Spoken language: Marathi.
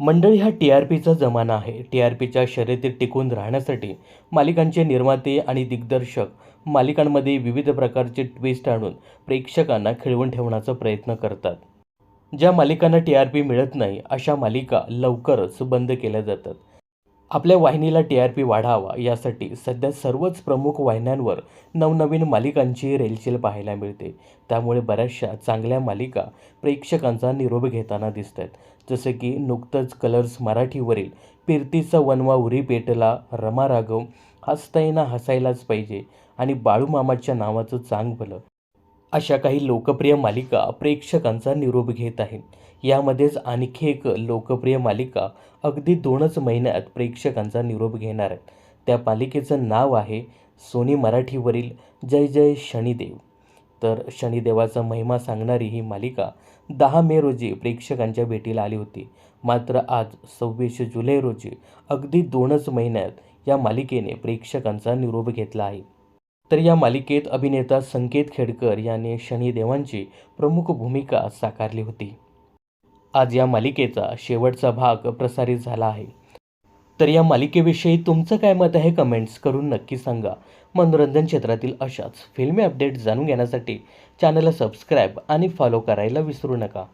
मंडळी हा टी आर पीचा जमाना आहे. टी आर पीच्या शर्यतीत टिकून राहण्यासाठी मालिकांचे निर्माते आणि दिग्दर्शक मालिकांमध्ये विविध प्रकारचे ट्विस्ट आणून प्रेक्षकांना खिळवून ठेवण्याचा प्रयत्न करतात. ज्या मालिकांना टी आर पी मिळत नाही अशा मालिका लवकरच बंद केल्या जातात. आपल्या वाहिनीला टी आर पी वाढावा यासाठी सध्या सर्वच प्रमुख वाहिन्यांवर नवनवीन मालिकांची रेलचेल पाहायला मिळते. त्यामुळे बऱ्याचशा चांगल्या मालिका प्रेक्षकांचा निरोप घेताना दिसत आहेत जसे की नुकतंच कलर्स मराठीवरील पिरतीचा वनवा उरी पेटला रमा राघव हसताना हसायलाच पाहिजे आणि बाळूमामाच्या नावाचं चांग भलं अशा काही लोकप्रिय मालिका प्रेक्षकांचा निरोप घेत आहेत. यामध्येच आणखी एक लोकप्रिय मालिका अगदी दोनच महिन्यात प्रेक्षकांचा निरोप घेणार आहेत. त्या मालिकेचं नाव आहे सोनी मराठीवरील जय जय शनिदेव. तर शनिदेवाचा महिमा सांगणारी ही मालिका दहा मे रोजी प्रेक्षकांच्या भेटीला आली होती. मात्र आज सव्वीस जुलै रोजी अगदी दोनच महिन्यात या मालिकेने प्रेक्षकांचा निरोप घेतला आहे. तर या मालिकेत अभिनेता संकेत खेडकर याने शनिदेवांची प्रमुख भूमिका साकारली होती. आज या मालिकेचा शेवटचा भाग प्रसारित झाला आहे. तर या मालिकेविषयी तुमचं काय मत आहे कमेंट्स करून नक्की सांगा. मनोरंजन क्षेत्रातील अशाच फिल्मी अपडेट जाणून घेण्यासाठी चॅनलला सबस्क्राईब आणि फॉलो करायला विसरू नका.